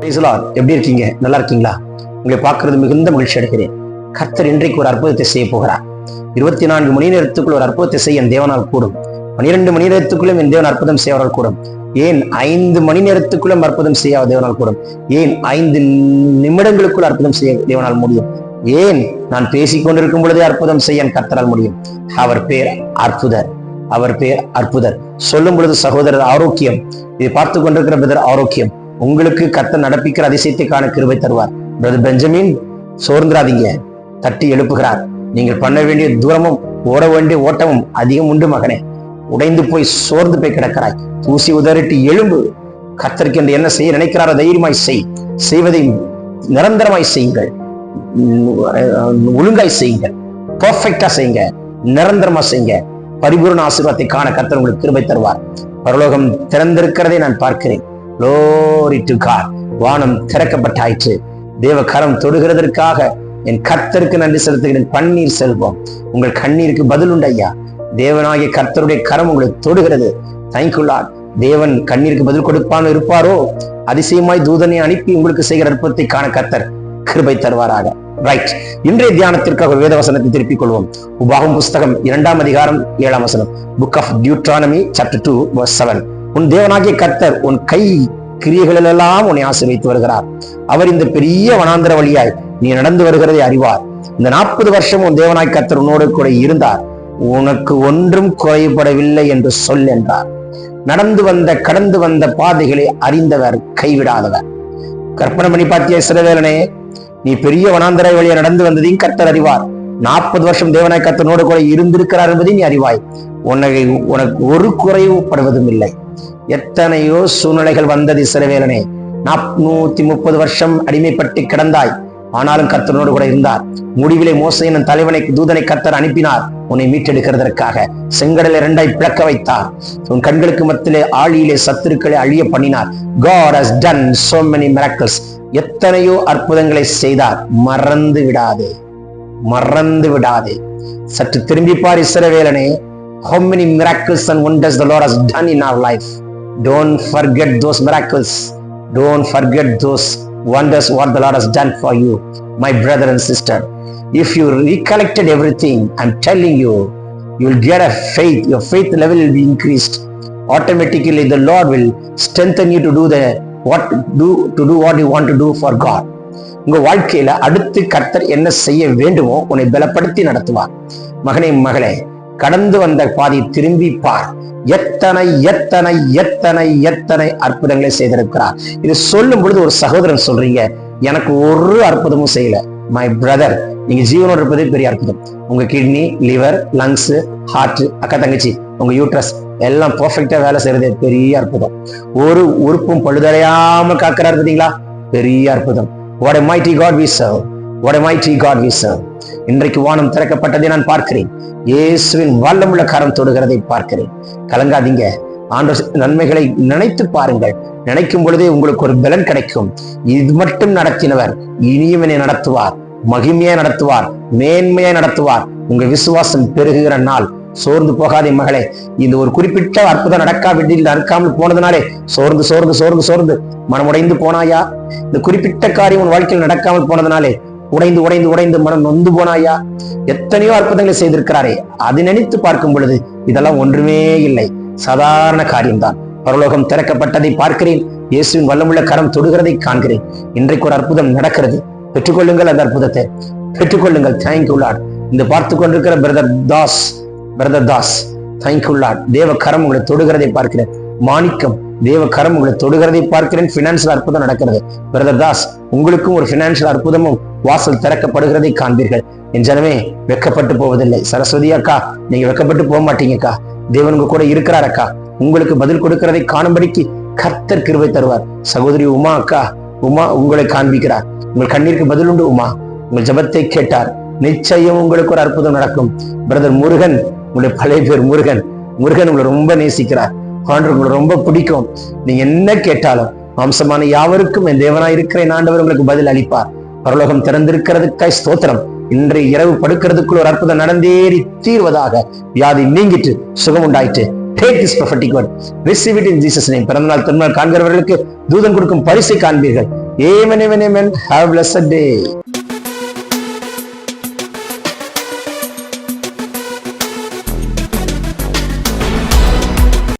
Praise எப்படி இருக்கீங்க? நல்லா இருக்கீங்களா? உங்களை பார்க்கறது மிகுந்த மகிழ்ச்சி அடைகிறேன். கர்த்தர் இன்றைக்கு ஒரு அற்புதத்தை செய்ய போகிறார். இருபத்தி நான்கு மணி நேரத்துக்குள் ஒரு அற்புதத்தை செய்ய என் தேவனால் கூடும். பனிரெண்டு மணி நேரத்துக்குள்ளும் என் தேவன் அற்புதம் செய்யவரால் கூடும். ஏன் ஐந்து மணி நேரத்துக்குள்ளும் அற்புதம் செய்ய தேவனால் கூடும்? ஏன் ஐந்து நிமிடங்களுக்குள் அற்புதம் செய்ய தேவனால் முடியும்? ஏன் நான் பேசிக் கொண்டிருக்கும் பொழுதே அற்புதம் செய்ய என் கர்த்தரால் முடியும்? அவர் பேர் அற்புதர். அவர் பேர் அற்புதர். சொல்லும் பொழுது சகோதரர் ஆரோக்கியம். இதை பார்த்து கொண்டிருக்கிற பிரதர் ஆரோக்கியம். உங்களுக்கு கத்த நடப்பிக்கிற அதிசயத்தை காண கிருபை தருவார். பிரதர் பெஞ்சமின் சோர்ந்துராதீங்க. தட்டி எழுப்புகிறார். நீங்கள் பண்ண வேண்டிய தூரமும் ஓட வேண்டிய ஓட்டமும் அதிகம் உண்டு மகனே. உடைந்து போய் சோர்ந்து போய் கிடக்கிறாய். தூசி உதறிட்டு எழும்பு. கத்தருக்கு என்று என்ன செய்ய நினைக்கிறாரோ தைரியமாய் செய். செய்வதை நிரந்தரமாய் செய்யுங்கள். ஒழுங்காய் செய்யுங்கள். பர்ஃபெக்டா செய்யுங்க. நிரந்தரமா செய்யுங்க. பரிபூர்ண ஆசீர்வாதத்தை காண கத்தர் உங்களுக்கு கிருபை தருவார். பரலோகம் திறந்திருக்கிறதை நான் பார்க்கிறேன். Glory to God. வானம் திறக்கப்பட்டாயிற்று. தேவ கரம் தொடுகிறதற்காக என் கர்த்தருக்கு நன்றி செலுத்துகிறேன். பன்னீர் செல்வம். உங்கள் கண்ணீருக்கு பதில் உண்டு ஐயா தேவனாகிய கர்த்தருடைய கரம் உங்களை தொடுகிறது. தேங்க்யூலாட் தேவன் கண்ணீருக்கு பதில் கொடுப்பான்னு இருப்பாரோ? அதிசயமாய் தூதனை அனுப்பி உங்களுக்கு செய்கிற அற்புதத்தை காண கர்த்தர் கிருபை தருவாராக. ரைட் இன்றைய தியானத்திற்காக ஒரு வேத வசனத்தை திருப்பிக் கொள்வோம். உபாகம் புஸ்தகம் இரண்டாம் அதிகாரம் ஏழாம் வசனம். Book of Deuteronomy chapter two seven உன் தேவனாகிய கர்த்தர் உன் கை கிரியைகளிலெல்லாம் உன்னை ஆசீர்வதித்து வருகிறார். அவர் இந்த பெரிய வனாந்திர வழியாய் நீ நடந்து வருகிறதை அறிவார். இந்த நாற்பது வருஷம் உன் தேவனாய் கர்த்தர் உன்னோடு கூட இருந்தார். உனக்கு ஒன்றும் குறைபடவில்லை என்று சொல் என்றார். நடந்து வந்த கடந்து வந்த பாதைகளை அறிந்தவர் கைவிடாதவர். கற்பனை பண்ணி பார்த்திய சிறவேலனே நீ பெரிய வனாந்தரை வழியை நடந்து வந்ததையும் கர்த்தர் அறிவார். நாற்பது வருஷம் தேவனாய் கர்த்தனோடு கூட இருந்திருக்கிறார் என்பதையும் நீ அறிவாய். உன்னை உனக்கு ஒரு குறைவுப்படுவதும் இல்லை. எத்தனையோ சூழ்நிலைகள் வந்தது சிறவேலனே. நூத்தி முப்பது வருஷம் அடிமைப்பட்டு கிடந்தாய். ஆனாலும் கர்த்தனோடு கூட இருந்தார். முடிவிலே மோசையின் தலைவனை தூதனை கர்த்தர் அனுப்பினார். உன்னை மீட்டெடுக்கிறதற்காக செங்கடலை இரண்டாய் பிளக்க வைத்தார். உன் கண்களுக்கு மத்தியிலே ஆழியிலே சத்துருக்களை அழிய பண்ணினார். God has done so many miracles. எத்தனையோ அற்புதங்களை செய்தார். மறந்து விடாதே. மறந்து விடாதே. சற்று திரும்பி பார் இஸ்ரவேலனே. How many miracles and wonders the Lord has done in our life. Don't forget those miracles don't forget those wonders what the Lord has done for you my brother and sister if you recollected everything I'm telling you you'll get a faith your faith level will be increased automatically the Lord will strengthen you to do the what do to do what you want to do for God உங்க வாழ்க்கையில அடுத்து கர்த்தர் என்ன செய்ய வேண்டுமோ உன்னை பலப்படுத்தி நடத்துவார் மகனே மகளே கடந்து வந்த பாதி திரும்பி பார். எத்தனை எத்தனை எத்தனை எத்தனை அற்புதங்களை செய்திருக்கிறார். இது சொல்லும் பொழுது ஒரு சகோதரன் சொல்றீங்க எனக்கு ஒரு அற்புதமும் செய்யல. மை பிரதர் நீங்க ஜீவனோட இருப்பதே பெரிய அற்புதம். உங்க கிட்னி லிவர் லங்ஸ் ஹார்ட் அக்கா தங்கச்சி உங்க யூட்ரஸ் எல்லாம் பர்ஃபெக்டா வேலை செய்யறதே பெரிய அற்புதம். ஒரு உறுப்பும் பழுதடையாம காக்கிறார் பார்த்தீங்களா பெரிய அற்புதம். What a God we we what a mighty God we serve. இன்றைக்கு வானம் திறக்கப்பட்டதை நான் பார்க்கிறேன். இயேசுவின் வல்லமுள்ள கரம் தொடுகிறதை பார்க்கிறேன். கலங்காதீங்க. ஆண்டு நன்மைகளை நினைத்து பாருங்கள். நினைக்கும் பொழுதே உங்களுக்கு ஒரு பலன் கிடைக்கும். இது மட்டும் நடத்தினவர் இனியும் என்னை நடத்துவார். மகிமையா நடத்துவார். மேன்மையா நடத்துவார். உங்க விசுவாசம் பெருகுகிற நாள். சோர்ந்து போகாதே மகளே. இந்த ஒரு குறிப்பிட்ட அற்புதம் நடக்காவிட்டில் நடக்காமல் போனதுனாலே சோர்ந்து சோர்ந்து சோர்ந்து சோர்ந்து மனமுடைந்து போனாயா? இந்த குறிப்பிட்ட காரியம் உன் வாழ்க்கையில் நடக்காமல் போனதுனாலே உடைந்து உடைந்து உடைந்து மனம் நொந்து போனாயா? எத்தனையோ அற்புதங்களை செய்திருக்கிறாரே. அதை நினைத்து பார்க்கும் பொழுது இதெல்லாம் ஒன்றுமே இல்லை. சாதாரண காரியம்தான். பரலோகம் திறக்கப்பட்டதை பார்க்கிறேன். இயேசுவின் வல்லமுள்ள கரம் தொடுகிறதை காண்கிறேன். இன்றைக்கு ஒரு அற்புதம் நடக்கிறது. பெற்றுக்கொள்ளுங்கள் அந்த அற்புதத்தை. பெற்றுக்கொள்ளுங்கள். தேங்க்யூ லார்ட் இந்த பார்த்து கொண்டிருக்கிற brother Das brother Das thank you Lord தேவ கரம் உங்களை தொடுகிறதை பார்க்கிறேன். மாணிக்கம் தேவ கரம் உங்களை தொடுகிறதை பார்க்கிறேன். பினான்சியல் அற்புதம் நடக்கிறது. பிரதர் தாஸ் உங்களுக்கும் ஒரு பினான்சியல் அற்புதமும் வாசல் திறக்கப்படுகிறதை காண்பீர்கள். என் ஜனமே வெக்கப்பட்டு போவதில்லை. சரஸ்வதி அக்கா நீங்க வெக்கப்பட்டு போக மாட்டீங்கக்கா தேவன் உங்க கூட இருக்கிறார் அக்கா. உங்களுக்கு பதில் கொடுக்கிறதை காணும்படிக்கு கர்த்தர் கிருவை தருவார். சகோதரி உமா அக்கா உமா உங்களை காண்பிக்கிறார். உங்கள் கண்ணீருக்கு பதில் உண்டு உமா. உங்கள் ஜெபத்தை கேட்டார். நிச்சயம் உங்களுக்கு ஒரு அற்புதம் நடக்கும். பிரதர் முருகன் உங்களுடைய பழைய பேர் முருகன். முருகன் உங்களை ரொம்ப நேசிக்கிறார். ஆண்டு உங்களை ரொம்ப பிடிக்கும். நீங்க என்ன கேட்டாலும் மாம்சமான யாவருக்கும் என் தேவனாய் இருக்கிறேன் ஆண்டவர் உங்களுக்கு பதில் அளிப்பார். பரலோகம் திறந்திருக்கிறதுக்காய் ஸ்தோத்திரம். இன்றைய இரவு படுக்கிறதுக்குள் ஒரு அற்புதம் நடந்தேறி தீர்வதாக வியாதி நீங்கிட்டு சுகம் உண்டாயிட்டு take this prophetic word. Receive பிறந்தநாள் திருநாள் காண்கிறவர்களுக்கு தூதன் கொடுக்கும் பரிசை காண்பீர்கள். Amen amen amen have blessed day